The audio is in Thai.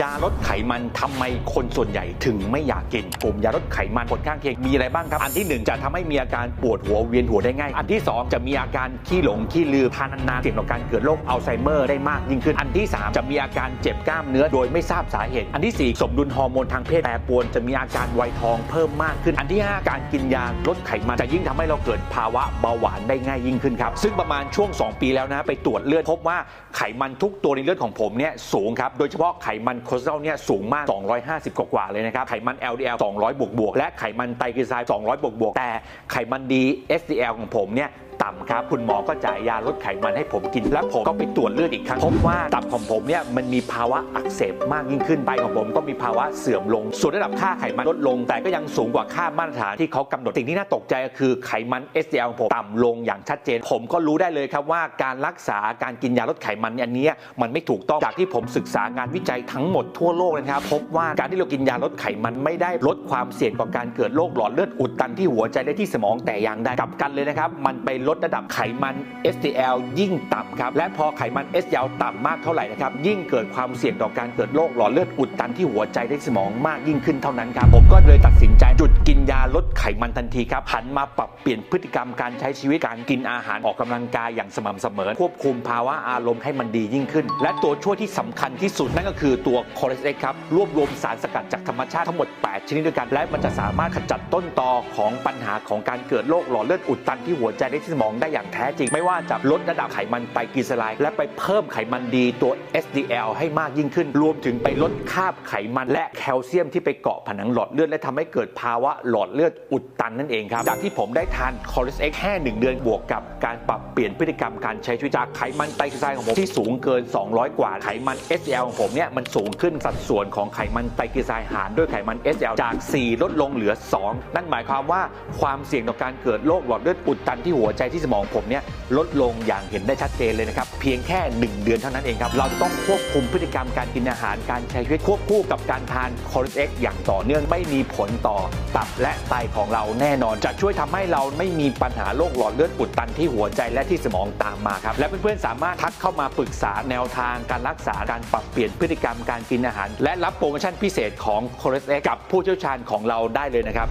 ยาลดไขมันทำไมคนส่วนใหญ่ถึงไม่อยากกินกลุ่มยาลดไขมันผลข้างเคียงมีอะไรบ้างครับ อันที่หนึ่งจะทำให้มีอาการปวดหัวเวียนหัวได้ง่าย อันที่สองจะมีอาการขี้หลงขี้ลืมทานนานๆเสี่ยงต่อการเกิดโรคอัลไซเมอร์ได้มากยิ่งขึ้น อันที่สามจะมีอาการเจ็บกล้ามเนื้อโดยไม่ทราบสาเหตุ อันที่สี่สมดุลฮอร์โมนทางเพศแปรปรวนจะมีอาการไวยทองเพิ่มมากขึ้น อันที่ห้าการกินยาลดไขมันจะยิ่งทำให้เราเกิดภาวะเบาหวานได้ง่ายยิ่งขึ้นครับซึ่งประมาณช่วง 2 ปีแล้วนะไปตรวจเลือดพบว่าไขมันทุกตัวในเลือดของผมเนี่ยสูงครับโดยเฉพาะไขมันคอเลสเตอรอลเนี่ยสูงมาก 250 กว่าๆเลยนะครับ ไขมัน LDL 200 บวกบวกๆและไขมันไตรกลีเซอไรด์200 บวกบวกๆแต่ไขมันดี SDL ของผมเนี่ย ต่ำครับคุณหมอก็จ่ายยาลดไขมันให้ผมกิน และผมก็ไปตรวจเลือดอีกครั้งพบว่าตับของผมเนี่ยมันมีภาวะอักเสบมากยิ่งขึ้นไตของผมก็มีภาวะเสื่อมลง ส่วนระดับค่าไขมันลดลง แต่ก็ยังสูงกว่าค่ามาตรฐานที่เขากำหนดสิ่งที่น่าตกใจก็คือไขมัน SDL ของผมต่ำลงอย่างชัดเจน ผมก็รู้ได้เลยครับว่าการรักษาการกินยาลดไขมันอันนี้มันไม่ถูกต้องจากที่ผมศึกษางานวิจัยทั้งหมดทั่วโลกเลยนะครับพบว่าการที่เรากินยาลดไขมันไม่ได้ลดความเสี่ยงต่อการเกิดโรคหลอดเลือดอุดตันที่หัวใจและที่สมองแต่อย่างใดกลับกันเลยนะครับมันไปลดระดับไขมัน SDL ยิ่งต่ำครับ และพอไขมัน SDL ต่ำมากเท่าไหร่นะครับ ยิ่งเกิดความเสี่ยงต่อการเกิดโรคหลอดเลือดอุดตันที่หัวใจและสมองมากยิ่งขึ้นเท่านั้นครับ ผมก็เลยตัดสินใจหยุดกินยาลดไขมันทันทีครับหันมาปรับเปลี่ยนพฤติกรรมการใช้ชีวิตการกินอาหารออกกำลังกายอย่างสม่ำเสมอ ควบคุมภาวะอารมณ์ให้มันดียิ่งขึ้น และตัวช่วยที่สำคัญที่สุดนั่นก็คือตัวคอเลสเตอรอลครับรวบรวมสารสกัดจากธรรมชาติทั้งหมด 8 ชนิดด้วยกันและมันจะสามารถขจัดต้นตอของปัญหาของการเกิดโรคหลอดเลือดอุดตันที่หัวใจและที่สมมองได้อย่างแท้จริง ไม่ว่าจะลดระดับไขมันไตรกลีเซอไรด์และไปเพิ่มไขมันดีตัว SDL ให้มากยิ่งขึ้น รวมถึงไปลดคาบไขมันและแคลเซียมที่ไปเกาะผนังหลอดเลือดและทำให้เกิดภาวะหลอดเลือดอุดตันนั่นเองครับ จากที่ผมได้ทานคอเลสเอรอลแค่หนึ่งเดือนบวกกับการปรับเปลี่ยนพฤติกรรมการใช้ชีวิตจากไขมันไตรกลีเซอไรด์ของผมที่สูงเกิน 200 กว่าไขมัน SDL ของผมเนี่ยมันสูงขึ้นสัดส่วนของไขมันไตรกลีเซอไรด์หารด้วยไขมัน SDL จาก 4 ลดลงเหลือ 2 นั่นหมายความว่าความเสี่ยงต่อการเกิดโรคหลอดเลือดอุดตันที่หัวใจที่สมองผมเนี่ยลดลงอย่างเห็นได้ชัดเจนเลยนะครับ เพียงแค่ 1 เดือนเท่านั้นเองครับ เราจะต้องควบคุมพฤติกรรมการกินอาหารการใช้ชีวิตควบคู่กับการทานคอเลสเอรอลอย่างต่อเนื่องไม่มีผลต่อตับและไตของเราแน่นอน จะช่วยทำให้เราไม่มีปัญหาโรคหลอดเลือดอุดตันที่หัวใจและที่สมองตามมาครับและเพื่อนๆสามารถทักเข้ามาปรึกษาแนวทางการรักษาการปรับเปลี่ยนพฤติกรรมการกินอาหาร และรับโปรโมชั่นพิเศษของคอเลสเอรอลกับผู้เชี่ยวชาญของเราได้เลยนะครับ